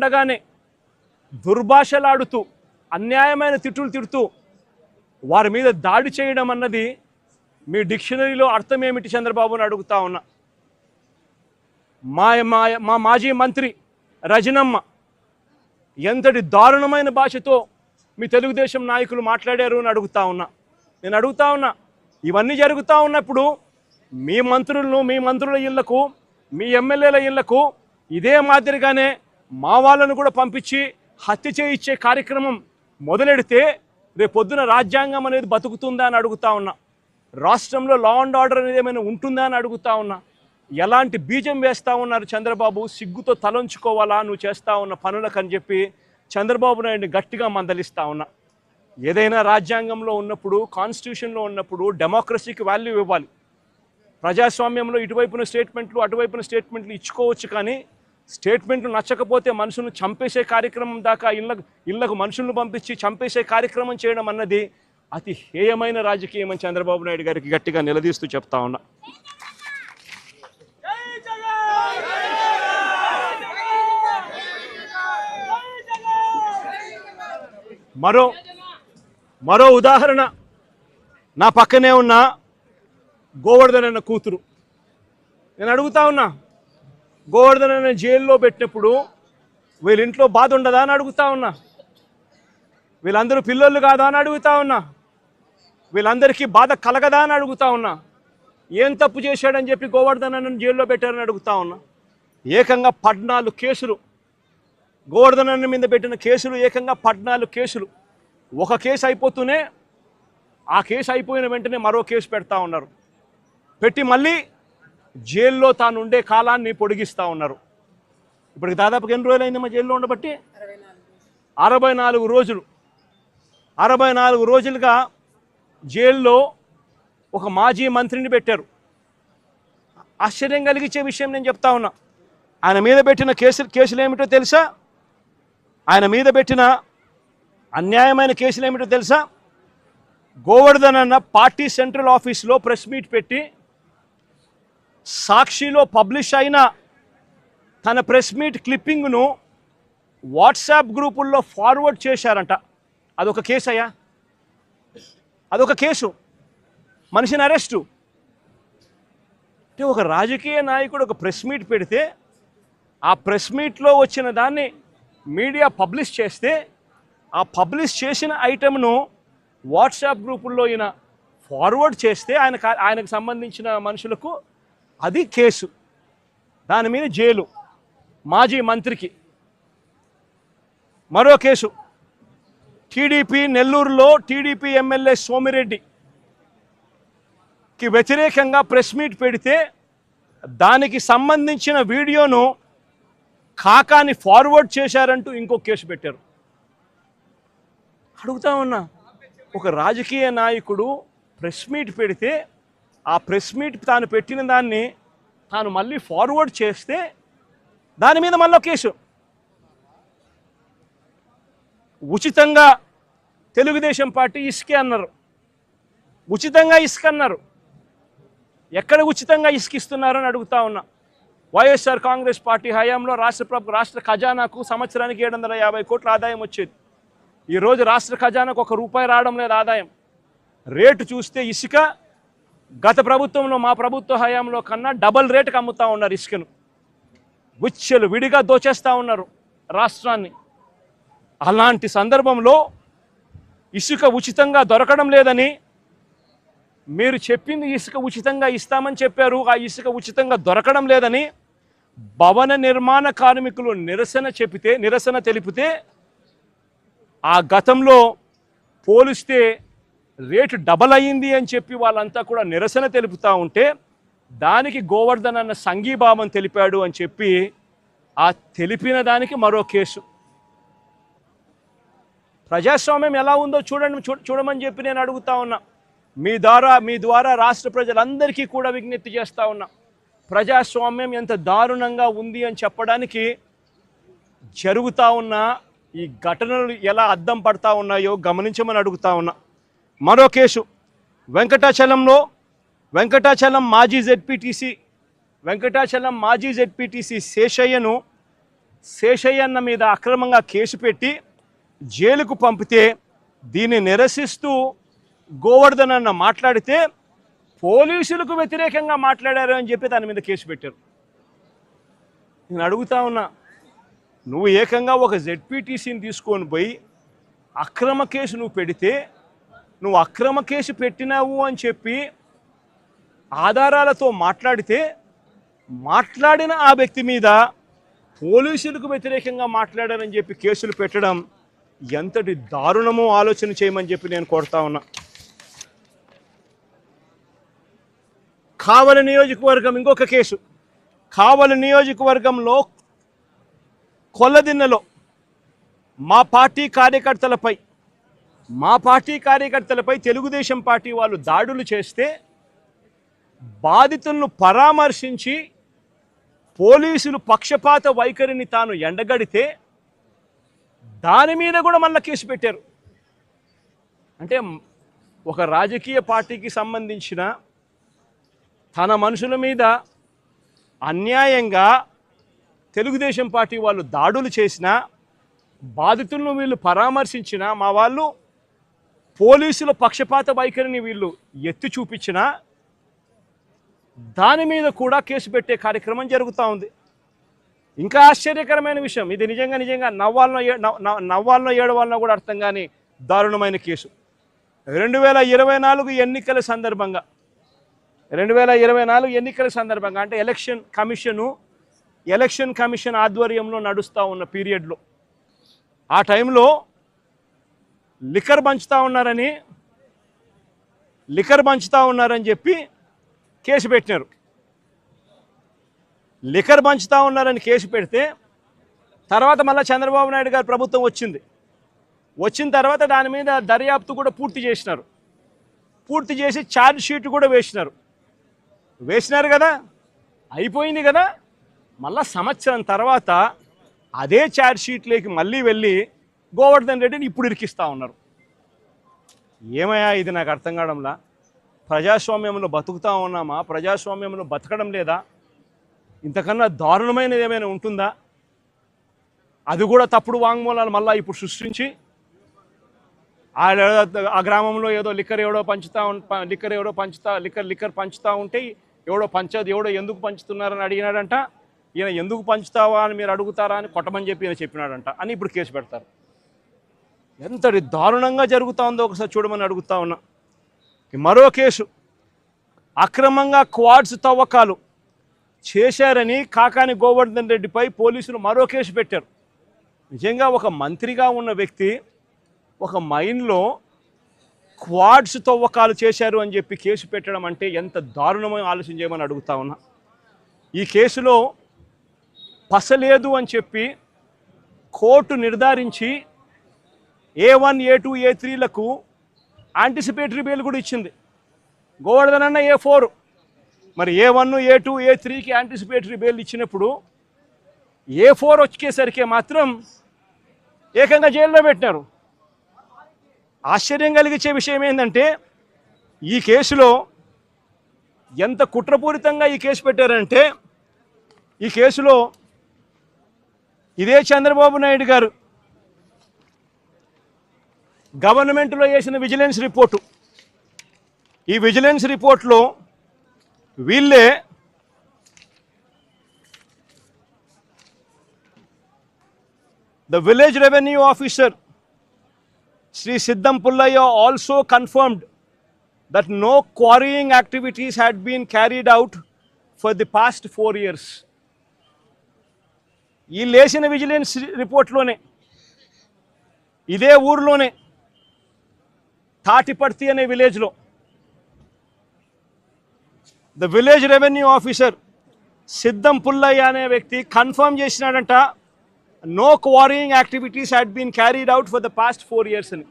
ఉండగానే దుర్భాషలాడుతూ అన్యాయమైన తిట్టులు తిడుతూ వారి మీద దాడి చేయడం అన్నది మీ డిక్షనరీలో అర్థం ఏమిటి చంద్రబాబుని అడుగుతా ఉన్నా. మా మా మా మాజీ మంత్రి రజనమ్మ ఎంతటి దారుణమైన భాషతో మీ తెలుగుదేశం నాయకులు మాట్లాడారు అని అడుగుతా ఉన్నా. నేను అడుగుతా ఉన్నా ఇవన్నీ జరుగుతూ ఉన్నప్పుడు మీ మంత్రులను మీ మంత్రుల ఇళ్ళకు మీ ఎమ్మెల్యేల ఇళ్ళకు ఇదే మాదిరిగానే మా వాళ్ళను కూడా పంపించి హత్య చేయించే కార్యక్రమం మొదలెడితే రేపు పొద్దున రాజ్యాంగం అనేది బతుకుతుందా అని అడుగుతా ఉన్నా. రాష్ట్రంలో లా అండ్ ఆర్డర్ అనేది ఏమైనా ఉంటుందా అని అడుగుతా ఉన్నా. ఎలాంటి బీజం వేస్తా ఉన్నారు చంద్రబాబు? సిగ్గుతో తలంచుకోవాలా నువ్వు చేస్తా ఉన్న పనులకని చెప్పి చంద్రబాబు నాయుడిని గట్టిగా మందలిస్తా ఉన్నా. ఏదైనా రాజ్యాంగంలో ఉన్నప్పుడు కాన్స్టిట్యూషన్లో ఉన్నప్పుడు డెమోక్రసీకి వాల్యూ ఇవ్వాలి. ప్రజాస్వామ్యంలో ఇటువైపున స్టేట్మెంట్లు అటువైపున స్టేట్మెంట్లు ఇచ్చుకోవచ్చు కానీ స్టేట్మెంట్లు నచ్చకపోతే మనుషులను చంపేసే కార్యక్రమం దాకా ఇళ్ళకు ఇళ్ళకు మనుషులను పంపించి చంపేసే కార్యక్రమం చేయడం అన్నది అతి హేయమైన రాజకీయం అని చంద్రబాబు నాయుడు గారికి గట్టిగా నిలదీస్తూ చెప్తా ఉన్నా. మరో మరో ఉదాహరణ నా పక్కనే ఉన్న గోవర్ధన్ అన్న కూతురు. నేను అడుగుతా ఉన్నా గోవర్ధన్ అనే జైల్లో పెట్టినప్పుడు వీళ్ళ ఇంట్లో బాధ ఉండదా అని అడుగుతా ఉన్నా. వీళ్ళందరూ పిల్లలు కాదా అని అడుగుతా ఉన్నా. వీళ్ళందరికీ బాధ కలగదా అని అడుగుతా ఉన్నా. ఏం తప్పు చేశాడని చెప్పి గోవర్ధన్ అన్న జైల్లో పెట్టారని అడుగుతా ఉన్నా. ఏకంగా పద్నాలుగు కేసులు. గోవర్ధన్ అన్న మీద పెట్టిన కేసులు ఏకంగా పద్నాలుగు కేసులు. ఒక కేసు అయిపోతూనే ఆ కేసు అయిపోయిన వెంటనే మరో కేసు పెడతా ఉన్నారు. పెట్టి మళ్ళీ జైల్లో తాను ఉండే కాలాన్ని పొడిగిస్తూ ఉన్నారు. ఇప్పటికి దాదాపుగా ఎన్ని రోజులైంది మా జైల్లో ఉండబట్టి? అరవై నాలుగు రోజులు. అరవై నాలుగు రోజులుగా జైల్లో ఒక మాజీ మంత్రిని పెట్టారు. ఆశ్చర్యం కలిగించే విషయం నేను చెప్తా ఉన్నా. ఆయన మీద పెట్టిన కేసులు కేసులు ఏమిటో తెలుసా? ఆయన మీద పెట్టిన అన్యాయమైన కేసులు ఏమిటో తెలుసా? గోవర్ధన్ అన్న పార్టీ సెంట్రల్ ఆఫీస్లో ప్రెస్ మీట్ పెట్టి సాక్షిలో పబ్లిష్ అయిన తన ప్రెస్ మీట్ క్లిప్పింగ్ను వాట్సాప్ గ్రూపుల్లో ఫార్వర్డ్ చేశారంట. అదొక కేసు అయ్యా. అదొక కేసు. మనిషిని అరెస్టు. అంటే ఒక రాజకీయ నాయకుడు ఒక ప్రెస్ మీట్ పెడితే ఆ ప్రెస్ మీట్లో వచ్చిన దాన్ని మీడియా పబ్లిష్ చేస్తే ఆ పబ్లిష్ చేసిన ఐటెంను వాట్సాప్ గ్రూపుల్లో ఈయన ఫార్వర్డ్ చేస్తే ఆయన ఆయనకు సంబంధించిన మనుషులకు అది కేసు. దాని మీద జైలు. మాజీ మంత్రికి. మరో కేసు. టీడీపీ నెల్లూరులో టీడీపీ ఎమ్మెల్యే సోమిరెడ్డికి వ్యతిరేకంగా ప్రెస్ మీట్ పెడితే దానికి సంబంధించిన వీడియోను కాకాని ఫార్వర్డ్ చేశారంటూ ఇంకో కేసు పెట్టారు. అడుగుతా ఉన్నా ఒక రాజకీయ నాయకుడు ప్రెస్ మీట్ పెడితే ఆ ప్రెస్ మీట్ తాను పెట్టిన దాన్ని తాను మళ్ళీ ఫార్వర్డ్ చేస్తే దాని మీద మళ్ళీ కేసు. ఉచితంగా తెలుగుదేశం పార్టీ ఇసుకే అన్నారు. ఉచితంగా ఇసుక అన్నారు. ఎక్కడ ఉచితంగా ఇసుకిస్తున్నారని అడుగుతా ఉన్నా. వైఎస్ఆర్ కాంగ్రెస్ పార్టీ హయాంలో రాష్ట్ర ప్రభు రాష్ట్ర ఖజానాకు సంవత్సరానికి ఏడు వందల యాభై కోట్ల ఆదాయం వచ్చేది. ఈరోజు రాష్ట్ర ఖజానాకు ఒక రూపాయి రావడం లేదు ఆదాయం. రేటు చూస్తే ఇసుక గత ప్రభుత్వంలో మా ప్రభుత్వ హయాంలో కన్నా డబల్ రేటుకి అమ్ముతా ఉన్నారు ఇసుకను గుచ్చెలు విడిగా దోచేస్తూ ఉన్నారు రాష్ట్రాన్ని. అలాంటి సందర్భంలో ఇసుక ఉచితంగా దొరకడం లేదని మీరు చెప్పింది ఇసుక ఉచితంగా ఇస్తామని చెప్పారు. ఆ ఇసుక ఉచితంగా దొరకడం లేదని భవన నిర్మాణ కార్మికులు నిరసన చెబితే నిరసన తెలిపితే ఆ గతంలో పోలిస్తే రేటు డబల్ అయ్యింది అని చెప్పి వాళ్ళంతా కూడా నిరసన తెలుపుతూ ఉంటే దానికి గోవర్ధన్ అన్న సంఘీభావం తెలిపాడు అని చెప్పి ఆ తెలిపిన దానికి మరో కేసు. ప్రజాస్వామ్యం ఎలా ఉందో చూడండి చూ- చూడమని చెప్పి నేను అడుగుతా ఉన్నా. మీ ద్వారా మీ ద్వారా రాష్ట్ర ప్రజలందరికీ కూడా విజ్ఞప్తి చేస్తూ ఉన్నా. ప్రజాస్వామ్యం ఎంత దారుణంగా ఉంది అని చెప్పడానికి జరుగుతూ ఉన్న ఈ ఘటనలు ఎలా అద్దం పడతా ఉన్నాయో గమనించమని అడుగుతా ఉన్నా. మరో కేసు. వెంకటాచలంలో వెంకటాచలం మాజీ జెడ్పీటీసీ వెంకటాచలం మాజీ జెడ్పీటీసీ శేషయ్యను శేషయ్యన్న మీద అక్రమంగా కేసు పెట్టి జైలుకు పంపితే దీన్ని నిరసిస్తూ గోవర్ధన్ అన్న మాట్లాడితే పోలీసులకు వ్యతిరేకంగా మాట్లాడారు అని చెప్పి దాని మీద కేసు పెట్టారు. నేను అడుగుతా ఉన్నా నువ్వు ఏకంగా ఒక జెడ్పీటీసీని తీసుకొని పోయి అక్రమ కేసు నువ్వు పెడితే నువ్వు అక్రమ కేసు పెట్టినావు అని చెప్పి ఆధారాలతో మాట్లాడితే మాట్లాడిన ఆ వ్యక్తి మీద పోలీసులకు వ్యతిరేకంగా మాట్లాడారని చెప్పి కేసులు పెట్టడం ఎంతటి దారుణమో ఆలోచన చేయమని చెప్పి నేను కోరుతా ఉన్నా. కావలి నియోజకవర్గం ఇంకొక కేసు. కావలి నియోజకవర్గంలో కొల్లదిన్నెలో మా పార్టీ కార్యకర్తలపై మా పార్టీ కార్యకర్తలపై తెలుగుదేశం పార్టీ వాళ్ళు దాడులు చేస్తే బాధితులను పరామర్శించి పోలీసులు పక్షపాత వైఖరిని తాను ఎండగడితే దాని మీద కూడా మళ్ళీ కేసు పెట్టారు. అంటే ఒక రాజకీయ పార్టీకి సంబంధించిన తన మనుషుల మీద అన్యాయంగా తెలుగుదేశం పార్టీ వాళ్ళు దాడులు చేసినా బాధితులను వీళ్ళు పరామర్శించినా మా వాళ్ళు పోలీసుల పక్షపాత వైఖరిని వీళ్ళు ఎత్తి చూపించినా దాని మీద కూడా కేసు పెట్టే కార్యక్రమం జరుగుతూ ఉంది. ఇంకా ఆశ్చర్యకరమైన విషయం ఇది నిజంగా నిజంగా నవ్వాలనో నవ్- నవ్వాలనో ఏడవాలనో కూడా అర్థం కాని దారుణమైన కేసు. రెండు వేల ఇరవై నాలుగు ఎన్నికల సందర్భంగా రెండు వేల ఇరవై నాలుగు ఎన్నికల సందర్భంగా అంటే ఎలక్షన్ కమిషను ఎలక్షన్ కమిషన్ ఆధ్వర్యంలో నడుస్తూ ఉన్న పీరియడ్లో ఆ టైంలో లిక్కర్ పంచుతా ఉన్నారని లిక్కర్ పంచుతా ఉన్నారని చెప్పి కేసు పెట్టినారు. లిక్కర్ పంచుతా ఉన్నారని కేసు పెడితే తర్వాత మళ్ళీ చంద్రబాబు నాయుడు గారు ప్రభుత్వం వచ్చింది. వచ్చిన తర్వాత దాని మీద దర్యాప్తు కూడా పూర్తి చేసినారు. పూర్తి చేసి ఛార్జ్ షీట్ కూడా వేసినారు. వేసినారు కదా అయిపోయింది కదా. మళ్ళా సంవత్సరం తర్వాత అదే ఛార్జ్ షీట్లోకి మళ్ళీ వెళ్ళి గోవర్ధన్ రెడ్డిని ఇప్పుడు ఇరికిస్తూ ఉన్నారు. ఏమయ్యా ఇది నాకు అర్థం కావడంలా? ప్రజాస్వామ్యంలో బతుకుతా ఉన్నామా? ప్రజాస్వామ్యంలో బతకడం లేదా? ఇంతకన్నా దారుణమైనది ఏమైనా ఉంటుందా? అది కూడా తప్పుడు వాంగ్మూలాలు మళ్ళీ ఇప్పుడు సృష్టించి ఆ ఆ గ్రామంలో ఏదో లిక్కర్ ఎవడో పంచుతా లిక్కర్ ఎవడో పంచుతా లిక్కర్ లిక్కర్ పంచుతా ఉంటే ఎవడో పంచదు ఎవడో ఎందుకు పంచుతున్నారని అడిగినాడంట. ఈయన ఎందుకు పంచుతావా అని మీరు అడుగుతారా అని కొట్టమని చెప్పి ఈయన చెప్పినాడంట. అని ఇప్పుడు కేసు పెడతారు. ఎంతటి దారుణంగా జరుగుతూ ఉందో ఒకసారి చూడమని అడుగుతా ఉన్నా. మరో కేసు అక్రమంగా క్వాడ్స్ తవ్వకాలు చేశారని కాకాని గోవర్ధన్ రెడ్డిపై పోలీసులు మరో కేసు పెట్టారు. నిజంగా ఒక మంత్రిగా ఉన్న వ్యక్తి ఒక మైన్లో క్వాడ్స్ తవ్వకాలు చేశారు అని చెప్పి కేసు పెట్టడం అంటే ఎంత దారుణమో ఆలోచన చేయమని అడుగుతా ఉన్నా. ఈ కేసులో పసలేదు అని చెప్పి కోర్టు నిర్ధారించి A one A two A త్రీలకు anticipatory bail కూడా ఇచ్చింది. గోవర్ధన్ అన్న ఏ ఫోర్ మరి ఏ వన్ ఏ టూ ఏ త్రీకి యాంటిసిపేటరీ బెయిల్ ఇచ్చినప్పుడు ఏ ఫోర్ వచ్చేసరికి మాత్రం ఏకంగా జైల్లో పెట్టినారు. ఆశ్చర్యం కలిగించే విషయం ఏంటంటే ఈ కేసులో ఎంత కుట్రపూరితంగా ఈ కేసు పెట్టారంటే ఈ కేసులో ఇదే చంద్రబాబు నాయుడు గారు గవర్నమెంట్లో వేసిన విజిలెన్స్ రిపోర్టు. ఈ విజిలెన్స్ రిపోర్ట్లో వీళ్ళే the village revenue officer Shri Siddham Pullaiah also confirmed that no quarrying activities had been carried out for the past four years ఈ లేచిన విజిలెన్స్ రిపోర్ట్లోనే ఇదే ఊర్లోనే తాటిపర్తి అనే విలేజ్లో. ద విలేజ్ రెవెన్యూ ఆఫీసర్ సిద్ధం పుల్లయ్య అనే వ్యక్తి confirm చేసినాడంట no quarrying activities had been carried out for the past four years అని.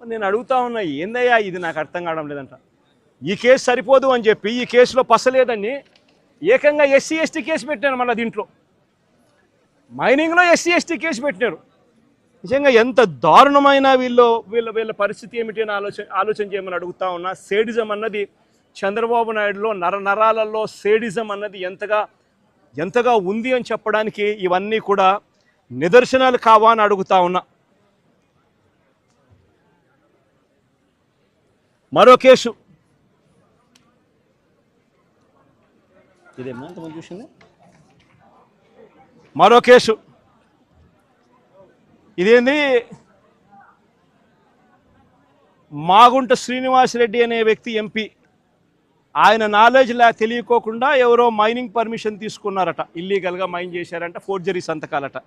నేను అడుగుతా ఉన్నా ఏందయ్యా ఇది? నాకు అర్థం కావడం లేదంట. ఈ కేసు సరిపోదు అని చెప్పి ఈ కేసులో పసలేదని ఏకంగా ఎస్సీ ఎస్టీ కేసు పెట్టాను మళ్ళీ దీంట్లో. మైనింగ్లో ఎస్సీ ఎస్టీ కేసు పెట్టినారు. నిజంగా ఎంత దారుణమైన వీళ్ళు వీళ్ళ వీళ్ళ పరిస్థితి ఏమిటి అని ఆలోచన ఆలోచన చేయమని అడుగుతా ఉన్నా సేడిజం అన్నది చంద్రబాబు నాయుడులో నర నరాలలో సేడిజం అన్నది ఎంతగా ఎంతగా ఉంది అని చెప్పడానికి ఇవన్నీ కూడా నిదర్శనాలు కావా అని అడుగుతా ఉన్నా. మరో కేసు. ఎంతమంది చూసింది? మరో కేసు. ఇదేంది? మాగుంట శ్రీనివాసరెడ్డి అనే వ్యక్తి ఎంపీ. ఆయన నాలెడ్జ్ లే తెలియకోకుండా ఎవరో మైనింగ్ పర్మిషన్ తీసుకున్నారట. ఇల్లీగల్గా మైన్ చేశారంట ఫోర్జరీ సంతకాలట.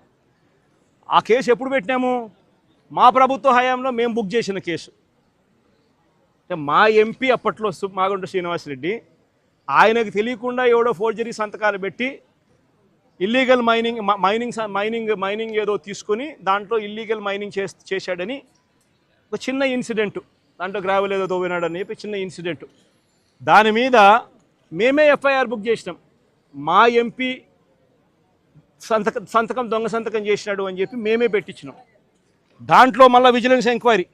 ఆ కేసు ఎప్పుడు పెట్టినాము? మా ప్రభుత్వ హయాంలో మేము బుక్ చేసిన కేసు. అంటే మా ఎంపీ అప్పట్లో మాగుంట శ్రీనివాసరెడ్డి ఆయనకు తెలియకుండా ఎవడో ఫోర్జరీ సంతకాలు పెట్టి illegal mining mining mining mining ఏదో తీసుకొని దాంట్లో ఇల్లీగల్ మైనింగ్ చేస్ చేశాడని ఒక చిన్న ఇన్సిడెంట్ దాంట్లో గ్రావెల్ ఏదో తోవినాడని చెప్పి చిన్న ఇన్సిడెంట్ దాని మీద మేమే ఎఫ్ఐఆర్ బుక్ చేసినాం. మా ఎంపీ సంతకం సంతకం దొంగ సంతకం చేసినాడు అని చెప్పి మేమే పెట్టించినాం. దాంట్లో మళ్ళీ విజిలెన్స్ ఎంక్వైరీ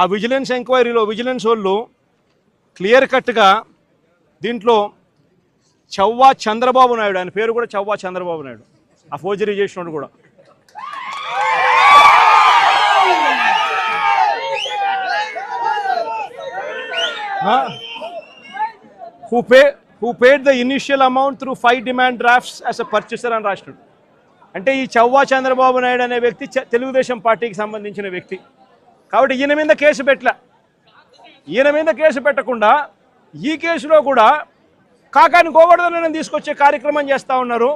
ఆ విజిలెన్స్ ఎంక్వైరీలో విజిలెన్స్ వాళ్ళు క్లియర్ కట్గా దీంట్లో చవ్వా చంద్రబాబు నాయుడు ఆయన పేరు కూడా చవ్వా చంద్రబాబు నాయుడు. ఆ ఫోర్జరీ చేసినోడు కూడా. Who pay who paid the initial amount through five demand drafts as a purchaser అని రాసినాడు. అంటే ఈ చవ్వా చంద్రబాబు నాయుడు అనే వ్యక్తి తెలుగుదేశం పార్టీకి సంబంధించిన వ్యక్తి. కాబట్టి ఈయన మీద కేసు పెట్టలే. ఈయన మీద కేసు పెట్టకుండా ఈ కేసులో కూడా కాకాని గోవర్ధనని తీసుకొచ్చే కార్యక్రమం చేస్తూ ఉన్నారు.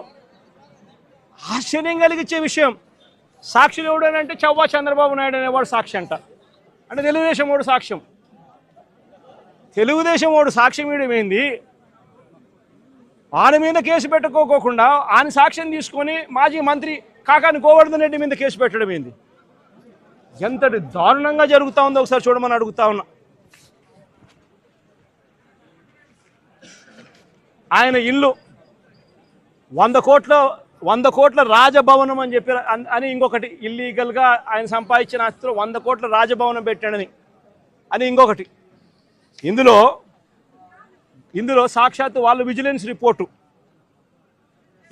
ఆశ్చర్యం కలిగించే విషయం సాక్షులు ఎవడనంటే చవ్వా చంద్రబాబు నాయుడు అనేవాడు సాక్షి అంట. అంటే తెలుగుదేశం వాడు సాక్ష్యం. తెలుగుదేశం వాడు సాక్ష్యం ఇవ్వడమేంది ఆయన మీద కేసు పెట్టుకోకుండా ఆయన సాక్ష్యం తీసుకొని మాజీ మంత్రి కాకాని గోవర్ధన్ రెడ్డి మీద కేసు పెట్టడం ఏంది? ఎంతటి దారుణంగా జరుగుతూ ఉందో ఒకసారి చూడమని అడుగుతా ఉన్నా. ఆయన ఇల్లు వంద కోట్ల వంద కోట్ల రాజభవనం అని చెప్పి అని ఇంకొకటి ఇల్లీగల్గా ఆయన సంపాదించిన ఆస్తిలో వంద కోట్ల రాజభవనం పెట్టాడని. అని ఇంకొకటి. ఇందులో ఇందులో సాక్షాత్తు వాళ్ళు విజిలెన్స్ రిపోర్టు.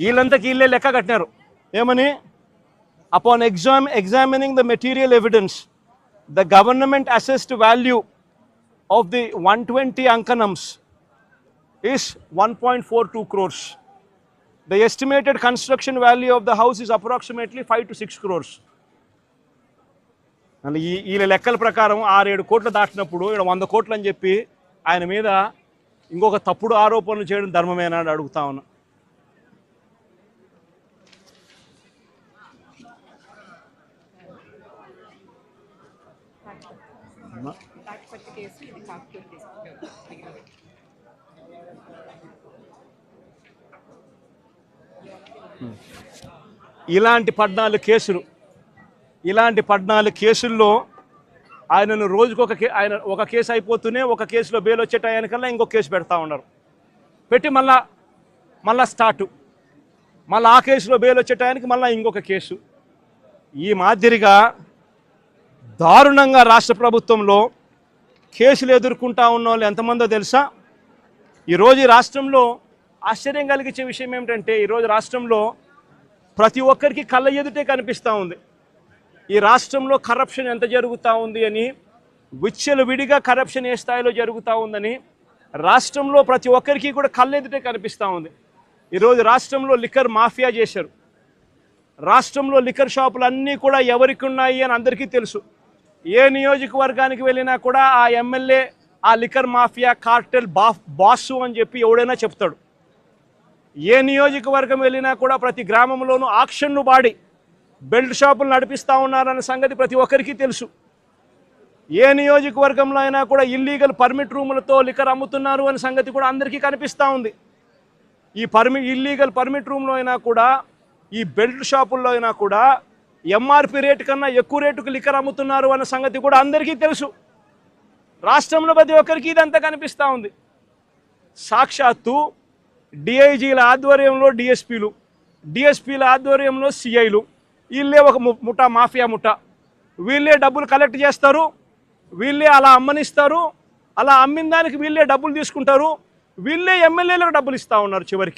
వీళ్ళంతకి వీళ్ళే లెక్క కట్టినారు. ఏమని? Upon exam examining the material evidence the government assessed value of the one twenty అంకనమ్స్ is 1.42 crores. The estimated construction value of the house is approximately 5 to 6 crores. అంటే ఈ వీళ్ళ లెక్కల ప్రకారం ఆరేడు కోట్లు దాటినప్పుడు ఇక్కడ వంద కోట్లు అని చెప్పి ఆయన మీద ఇంకొక తప్పుడు ఆరోపణలు చేయడం ధర్మమేనా అని అడుగుతా ఉన్నా కేసు ఇది ఇలాంటి పద్నాలుగు కేసులు ఇలాంటి పద్నాలుగు కేసుల్లో ఆయనను రోజుకు ఒక కే ఆయన ఒక కేసు అయిపోతూనే ఒక కేసులో బెయిల్ వచ్చే టయానికల్లా ఇంకొక కేసు పెడతా ఉన్నారు. పెట్టి మళ్ళా మళ్ళా స్టార్టు. మళ్ళీ ఆ కేసులో బెయిల్ వచ్చే టయానికి మళ్ళీ ఇంకొక కేసు. ఈ మాదిరిగా దారుణంగా రాష్ట్ర ప్రభుత్వంలో కేసులు ఎదుర్కొంటా ఉన్న వాళ్ళు ఎంతమందో తెలుసా? ఈరోజు ఈ రాష్ట్రంలో ఆశ్చర్యం కలిగించే విషయం ఏమిటంటే ఈరోజు రాష్ట్రంలో ప్రతి ఒక్కరికి కళ్ళ ఎదుటే కనిపిస్తూ ఉంది. ఈ రాష్ట్రంలో కరప్షన్ ఎంత జరుగుతూ ఉంది అని విచ్చలు విడిగా కరప్షన్ ఏ స్థాయిలో జరుగుతూ ఉందని రాష్ట్రంలో ప్రతి ఒక్కరికి కూడా కళ్ళెదుటే కనిపిస్తూ ఉంది. ఈరోజు రాష్ట్రంలో లిక్కర్ మాఫియా చేశారు. రాష్ట్రంలో లిక్కర్ షాపులు అన్నీ కూడా ఎవరికి ఉన్నాయి అని అందరికీ తెలుసు. ఏ నియోజకవర్గానికి వెళ్ళినా కూడా ఆ ఎమ్మెల్యే ఆ లిక్కర్ మాఫియా కార్టెల్ బా బాసు అని చెప్పి ఎవడైనా చెప్తాడు. ఏ నియోజకవర్గం వెళ్ళినా కూడా ప్రతి గ్రామంలోనూ ఆక్షన్ను బాడి బెల్ట్ షాపులు నడిపిస్తూ ఉన్నారన్న సంగతి ప్రతి ఒక్కరికి తెలుసు. ఏ నియోజకవర్గంలో అయినా కూడా ఇల్లీగల్ పర్మిట్ రూములతో లిక్కర్ అమ్ముతున్నారు అనే సంగతి కూడా అందరికీ కనిపిస్తూ ఉంది. ఈ పర్మి ఇల్లీగల్ పర్మిట్ రూమ్లో అయినా కూడా ఈ బెల్ట్ షాపుల్లో అయినా కూడా ఎంఆర్పి రేటు కన్నా ఎక్కువ రేటుకు లిక్కర్ అమ్ముతున్నారు అన్న సంగతి కూడా అందరికీ తెలుసు. రాష్ట్రంలో ప్రతి ఒక్కరికి ఇదంతా కనిపిస్తూ ఉంది. సాక్షాత్తు డిఐజీల ఆధ్వర్యంలో డిఎస్పీలు డిఎస్పీల ఆధ్వర్యంలో సిఐలు. వీళ్ళే ఒక ము- ముఠా మాఫియా ముఠా. వీళ్ళే డబ్బులు కలెక్ట్ చేస్తారు వీళ్ళే అలా అమ్మనిస్తారు అలా అమ్మిన దానికి వీళ్ళే డబ్బులు తీసుకుంటారు వీళ్ళే ఎమ్మెల్యేలకు డబ్బులు ఇస్తూ ఉన్నారు చివరికి.